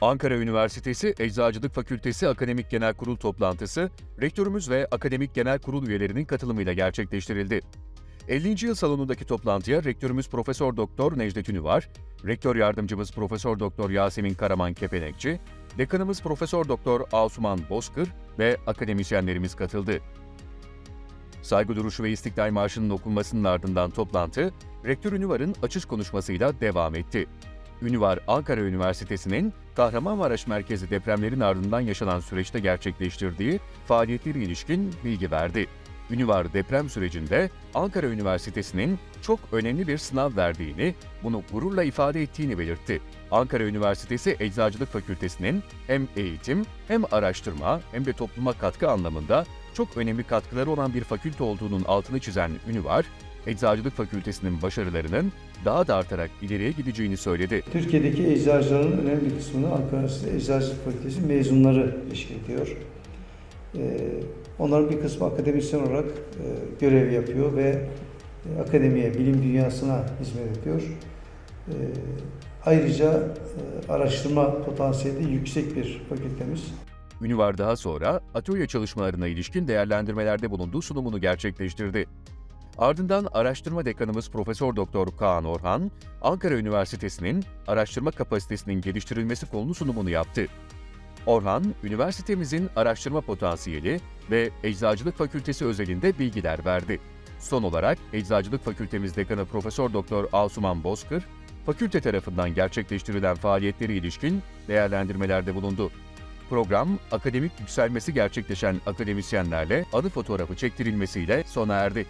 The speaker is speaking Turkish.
Ankara Üniversitesi Eczacılık Fakültesi Akademik Genel Kurul toplantısı, rektörümüz ve akademik genel kurul üyelerinin katılımıyla gerçekleştirildi. 50. yıl salonundaki toplantıya rektörümüz Profesör Doktor Necdet Ünüvar, rektör yardımcımız Profesör Doktor Yasemin Karaman Kepenekçi, dekanımız Profesör Doktor Asuman Bozkır ve akademisyenlerimiz katıldı. Saygı duruşu ve İstiklal Marşı'nın okunmasının ardından toplantı, Rektör Ünüvar'ın açış konuşmasıyla devam etti. Ünüvar, Ankara Üniversitesi'nin Kahramanmaraş merkezi depremlerin ardından yaşanan süreçte gerçekleştirdiği faaliyetleri ilişkin bilgi verdi. Ünüvar deprem sürecinde Ankara Üniversitesi'nin çok önemli bir sınav verdiğini, bunu gururla ifade ettiğini belirtti. Ankara Üniversitesi Eczacılık Fakültesi'nin hem eğitim hem araştırma hem de topluma katkı anlamında çok önemli katkıları olan bir fakülte olduğunun altını çizen Ünüvar, Eczacılık Fakültesi'nin başarılarının daha da artarak ileriye gideceğini söyledi. Türkiye'deki eczacıların önemli bir kısmını Ankara Eczacılık Fakültesi mezunları teşkil ediyor. Ee, Onların bir kısmı akademisyen olarak e, görev yapıyor ve e, akademiye, bilim dünyasına hizmet ediyor. Ee, Ayrıca e, araştırma potansiyeli yüksek bir fakültemiz. Ünüvar daha sonra atölye çalışmalarına ilişkin değerlendirmelerde bulunduğu sunumunu gerçekleştirdi. Ardından araştırma dekanımız Profesör Doktor Kaan Orhan, Ankara Üniversitesi'nin araştırma kapasitesinin geliştirilmesi konulu sunumunu yaptı. Orhan, üniversitemizin araştırma potansiyeli ve Eczacılık Fakültesi özelinde bilgiler verdi. Son olarak Eczacılık Fakültemiz Dekanı Profesör Doktor Asuman Bozkır, fakülte tarafından gerçekleştirilen faaliyetleri ilişkin değerlendirmelerde bulundu. Program, akademik yükselmesi gerçekleşen akademisyenlerle anı fotoğrafı çektirilmesiyle sona erdi.